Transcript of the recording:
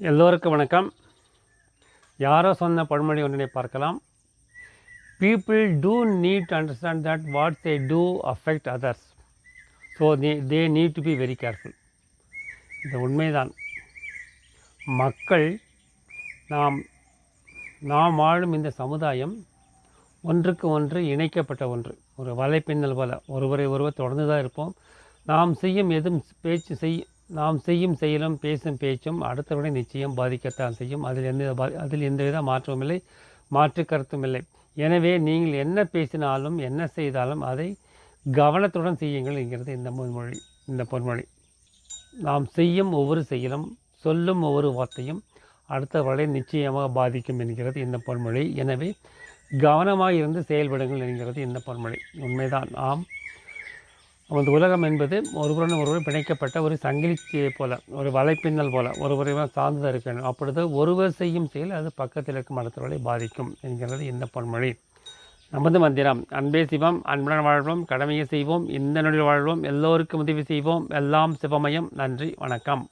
எல்லோருக்கும் வணக்கம். யாரோ சொன்ன பழமொழி ஒன்றினை பார்க்கலாம். People do need to understand that what they do affect others so they they need to be very careful இது உண்மைதான். மக்கள் நாம் நாம் வாழும் இந்த சமுதாயம் ஒன்றுக்கு ஒன்று இணைக்கப்பட்ட ஒன்று. ஒரு வலைப்பின்னல் போல. ஒருவரை ஒருவர் தொடர்ந்து தான் இருப்போம். நாம் செய்யும் எதுவும் பேச்சு செய்யும் நாம் செய்யும் செயலும் பேசும் பேச்சும் அடுத்தவரை நிச்சயம் பாதிக்கத்தான் செய்யும். அதில் எந்த பா அதில் எந்தவித மாற்றமும் இல்லை. மாற்று கருத்தும் இல்லை. எனவே நீங்கள் என்ன பேசினாலும் என்ன செய்தாலும் அதை கவனத்துடன் செய்யுங்கள் என்கிறது இந்த பொன்மொழி இந்த பொன்மொழி. நாம் செய்யும் ஒவ்வொரு செயலும் சொல்லும் ஒவ்வொரு வார்த்தையும் அடுத்தவர்களை நிச்சயமாக பாதிக்கும் என்கிறது இந்த பொன்மொழி. எனவே கவனமாக இருந்து செயல்படுங்கள் என்கிறது இந்த பொன்மொழி. உண்மைதான். ஆம். நமது உலகம் என்பது ஒருவருடன் ஒருவர் பிணைக்கப்பட்ட ஒரு சங்கிலிச்சியை போல ஒரு வலைப்பின்னல் போல ஒருவரையும் சார்ந்து இருக்கணும். அப்பொழுது ஒருவர் செய்யும் செயல் அது பக்கத்தில் இருக்கும் அடுத்தவர்களை பாதிக்கும் என்கிறது இந்த பொன்மொழி. நமது மந்திரம் அன்பே சிவம் அன்புடன் வாழ்வோம் கடமையை செய்வோம் இந்த நொடியில் வாழ்வோம் எல்லோருக்கும் உதவி செய்வோம் எல்லாம் சிவமயம். நன்றி வணக்கம்.